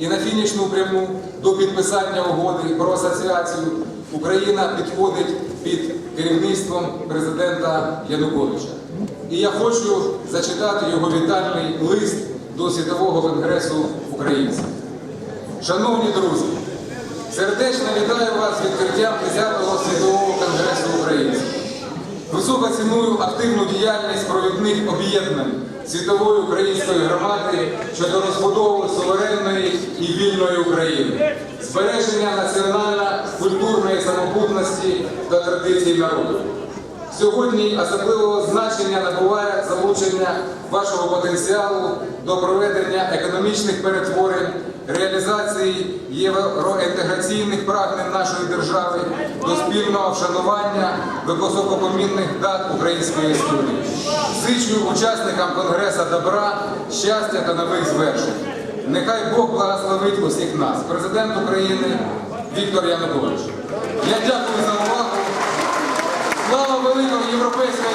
І на фінішну пряму до підписання угоди про асоціацію Україна підходить під керівництвом президента Януковича. І я хочу зачитати його вітальний лист до Світового конгресу українців. Шановні друзі, сердечно вітаю вас з відкриттям 10-го світового конгресу українців. Високо ціную активну діяльність провідних об'єднань світової української громади щодо розбудови суверенної і вільної України, збереження національно-культурної самобутності та традицій народу. Сьогодні особливого значення набуває залучення вашого потенціалу до проведення економічних перетворень, реалізації євроінтеграційних прагнень нашої держави до спільного вшанування високопомінних дат української історії. Зичу учасникам Конгреса добра, щастя та нових звершень. Нехай Бог благословить усіх нас. Президент України Віктор Янукович. Я дякую за увагу. Слава великої європейської